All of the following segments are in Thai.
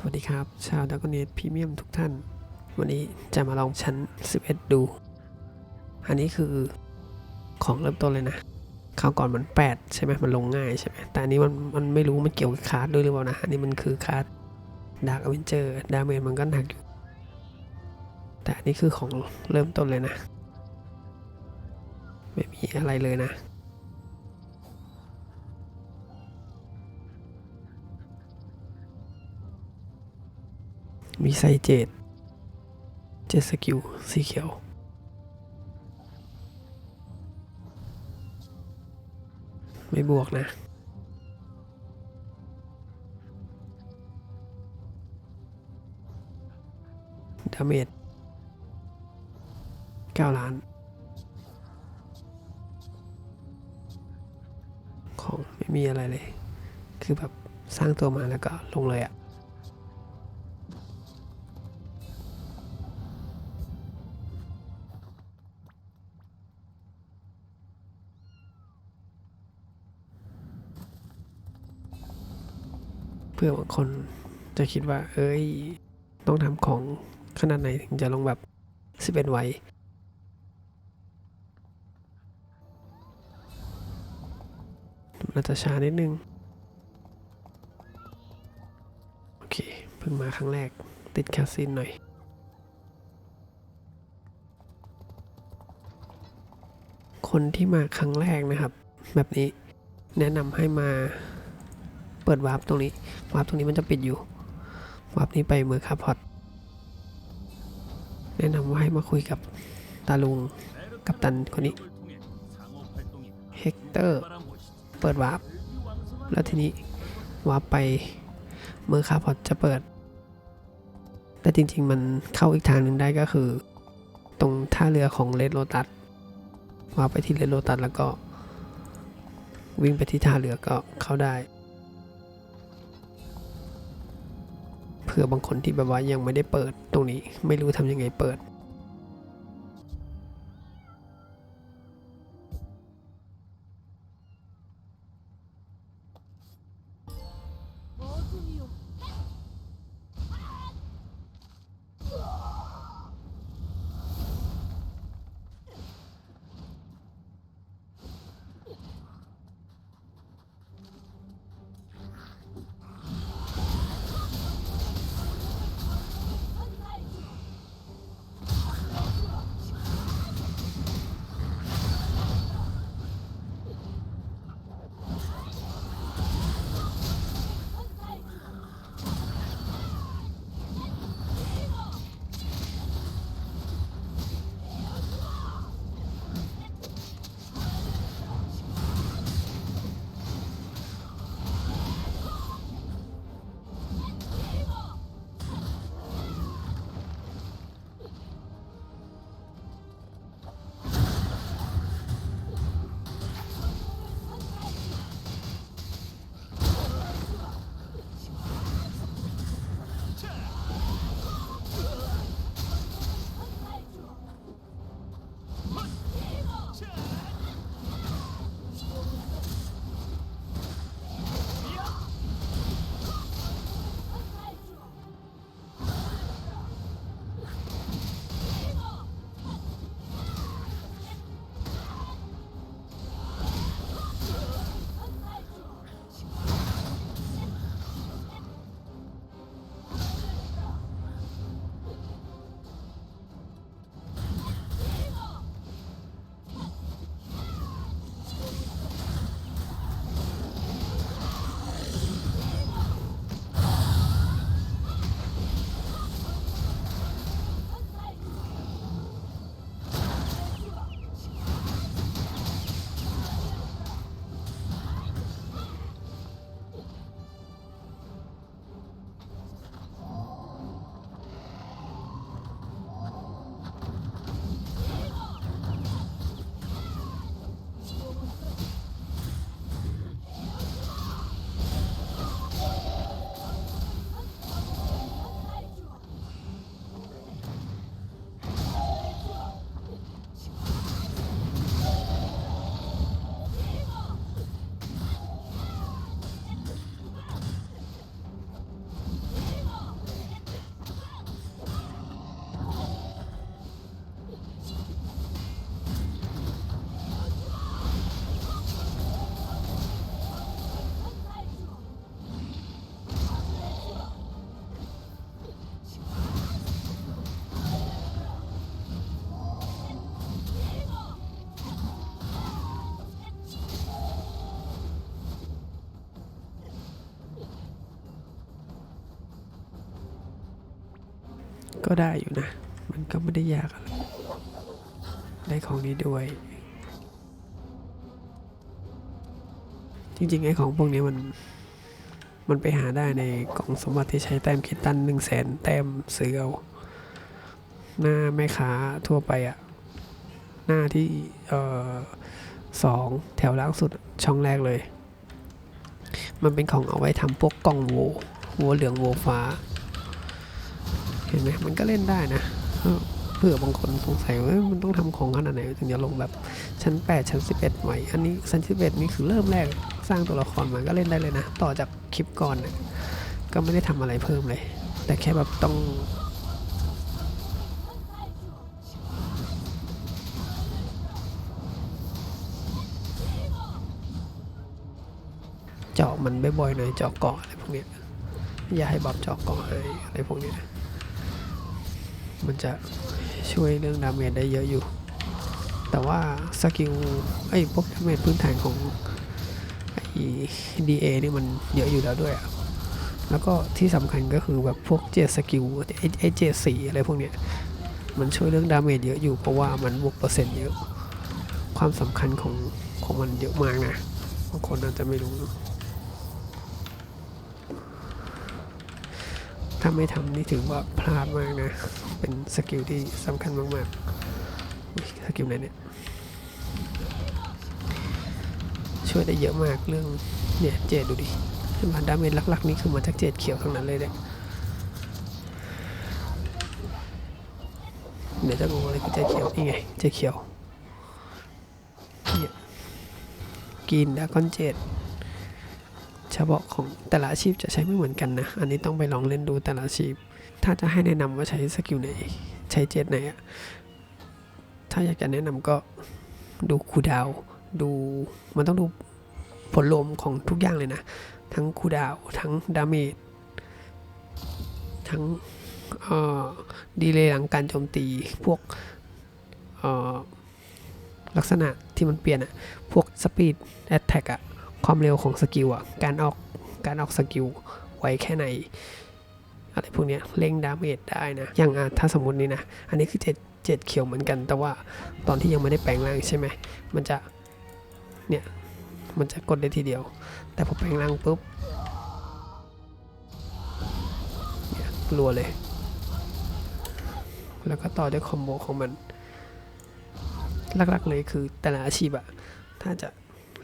สวัสดีครับ ชาวดักเนตพรีเมียมทุกท่าน วันนี้จะมาลองชั้น 11 ดู อันนี้คือของเริ่มต้นเลยนะคราวก่อนมัน 8 ใช่ไหมมันลงง่ายใช่ไหมแต่อันนี้มันมันไม่รู้มันเกี่ยวกับคาร์ดด้วยหรือเปล่านะ อันนี้มันคือคาร์ดดาร์กอเวนเจอร์ดาเมจมันก็หนักอยู่ แต่อันนี้คือของเริ่มต้นเลยนะ ไม่มีอะไรเลยนะ มีไซเจดเจ็ดสกิลสีเขียวไม่บวกนะ ดาเมจ9ล้าน ของไม่มีอะไรเลย คือแบบสร้างตัวมาแล้วก็ลงเลยอะ เพื่อบางคนจะคิดว่า เอ้ย ต้องทำของขนาดไหนถึงจะลงแบบ11ไวมันอาจะช้านิดนึง โอเค เพิ่งมาครั้งแรกติดแคสซินหน่อยคนที่มาครั้งแรกนะครับ แบบนี้แนะนำให้มา เปิดวาร์ปตรงนี้วาร์ปตรงนี้มันจะปิดอยู่วาร์ปนี้ไปเมืองคาพอตแนะนำว่าให้มาคุยกับตาลุงกับตันคนนี้เฮกเตอร์เปิดวาร์ปแล้วทีนี้วาร์ปไปเมืองคาพอตจะเปิด แต่จริงๆมันเข้าอีกทางหนึ่งได้ก็คือ ตรงท่าเรือของเลดโลตัสวาร์ปไปที่เลดโลตัสแล้วก็วิ่งไปที่ท่าเรือก็เข้าได้ เผื่อบางคนที่แบบว่ายังไม่ได้เปิดตรงนี้ ไม่รู้ทำยังไงเปิด ก็ได้อยู่นะ มันก็ไม่ได้ยากอะไรได้ของนี้ด้วย จริงๆ ไอ้ของพวกนี้มัน มันไปหาได้ในกล่องสมบัติที่ใช้แต้มคิดตันหนึ่งแสนแต้มซื้อเอาหน้าแม่ค้าทั่วไปอะหน้าที่เอ่อสองแถวล่างสุดช่องแรกเลย มันเป็นของเอาไว้ทำพวกกล่องโวโวเหลืองโวฟ้า เห็นไหมมันก็เล่นได้นะเผื่อบางคนสงสัยว่ามันต้องทำของขนาดไหนถึงจะลงแบบชั้น 8 ชั้น 11ใหม่อันนี้ชั้น 11 นี่คือเริ่มแรกสร้างตัวละครมาก็เล่นได้เลยนะ ต่อจากคลิปก่อนนี่ยก็ไม่ได้ทำอะไรเพิ่มเลย แต่แค่แบบต้องเจาะมันบ่อยๆหน่อยเจาะเกาะอะไรพวกนี้อย่าให้บอบเจาะเกาะอะไรอะไรพวกนี้ มันจะช่วยเรื่องดาเมจได้เยอะอยู่ แต่ว่าสกิลไอ้พวกดาเมจพื้นฐานของไอ้ DA นี่มันเยอะอยู่แล้วด้วยอะแล้วก็ที่สำคัญก็คือแบบพวกเจสกิลไอ้เจสีอะไรพวกเนี้ยมันช่วยเรื่องดาเมจเยอะอยู่เพราะว่ามันบวกเปอร์เซ็นต์เยอะ ความสำคัญของของมันเยอะมากนะบางคนอาจจะไม่รู้ ถ้าไม่ทำนี่ถือว่าพลาดมากนะ สกิลที่สำคัญมากๆสกิลไหนเนี่ย ช่วยได้เยอะมากเรื่องเนี่ยเจดดูดิเห็นดาเมจหลักๆ นี่คือมาจากเจดเขียวทั้งนั้นเลยเนี่ยเดี๋ยวจะงงอะไรคือเจดเขียวนี่ไงเจดเขียวเนี่ยกินดาก้อนเจด ฉพาะของแต่ละอาชีพจะใช้ไม่เหมือนกันนะ อันนี้ต้องไปลองเล่นดูแต่ละอาชีพ ถ้าจะให้แนะนำว่าใช้สกิลไหน ใช้เจ็ดไหนอะถ้าอยากจะแนะนำก็ดูคูดาวดูมันต้องดูผลรวมของทุกอย่างเลยนะ ทั้งคูดาวทั้งดาเมจทั้งดีเลย์หลังการโจมตีพวกลักษณะที่มันเปลี่ยนอะพวกสปีดแอตแทกอะ ความเร็วของสกิลอะ การออกการออกสกิลไวแค่ไหนอะไรพวกเนี้ยเร่งดาเมจได้นะ อย่างอะถ้าสมมตินี่นะ อันนี้คือเจ็ดเจ็ดเขียวเหมือนกัน แต่ว่าตอนที่ยังไม่ได้แปลงร่างใช่ไหม มันจะ เนี่ย มันจะกดได้ทีเดียว แต่พอแปลงร่างปุ๊บเนี่ยรัวเลย แล้วก็ต่อด้วยคอมโบของมัน หลักๆเลยคือแต่ละอาชีพอะถ้าจะ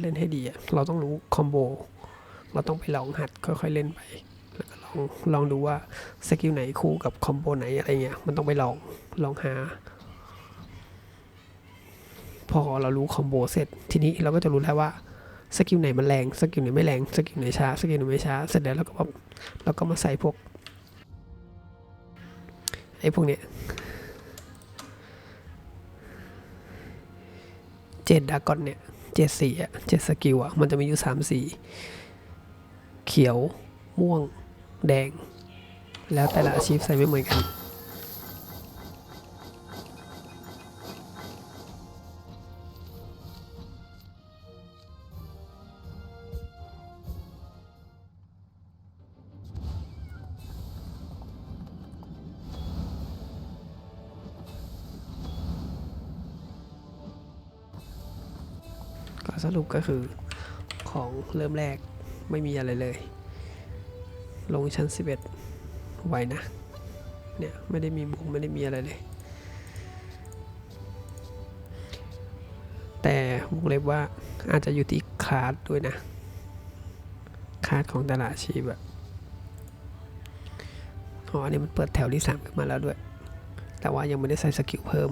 เล่นให้ดีเราต้องรู้คอมโบเราต้องไปลองหัดค่อยๆเล่นไป แล้วก็ลองลองดูว่าสกิลไหนคู่กับคอมโบไหนอะไรเงี้ยมันต้องไปลองลองหา พอเรารู้คอมโบเสร็จ ทีนี้เราก็จะรู้แล้วว่าสกิลไหนมันแรงสกิลไหนไม่แรงสกิลไหนช้าสกิลไหนไม่ช้าเสร็จแล้วเราก็เราก็มาใส่พวกไอ้พวกเนี้ยเจ็ดดากอนเนี่ย เจ็ดสีอะเจ็ดสกิลอะมันจะมีอยู่สามสี เขียว ม่วง แดง แล้วแต่ละอาชีพใส่ไม่เหมือนกัน สรุปก็คือของเริ่มแรกไม่มีอะไรเลย ลงชั้น 11 ไว้นะ เนี่ยไม่ได้มีบุกไม่ได้มีอะไรเลย แต่วงเล็บว่าอาจจะอยู่ที่คลาสด้วยนะ คลาสของแต่ละอาชีพอะอ๋ออันนี้มันเปิดแถวที่ 3 ขึ้นมาแล้วด้วย แต่ว่ายังไม่ได้ใส่สกิลเพิ่ม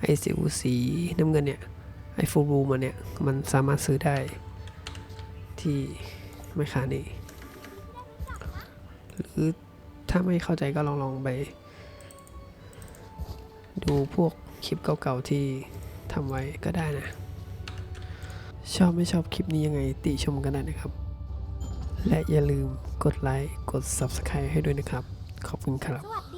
ไอ้สิวสีน้ำเงินเนี่ย ไอ้ฟูรูมันเนี่ย มันสามารถซื้อได้ที่ไม่คานี่หรือถ้าไม่เข้าใจก็ลองลองไป ดูพวกคลิปเก่าๆที่ทำไว้ก็ได้นะ ชอบไม่ชอบคลิปนี้ยังไงติชมกันได้นะครับ และอย่าลืมกดไลค์ กด Subscribe ให้ด้วยนะครับ ขอบคุณครับสวัสดี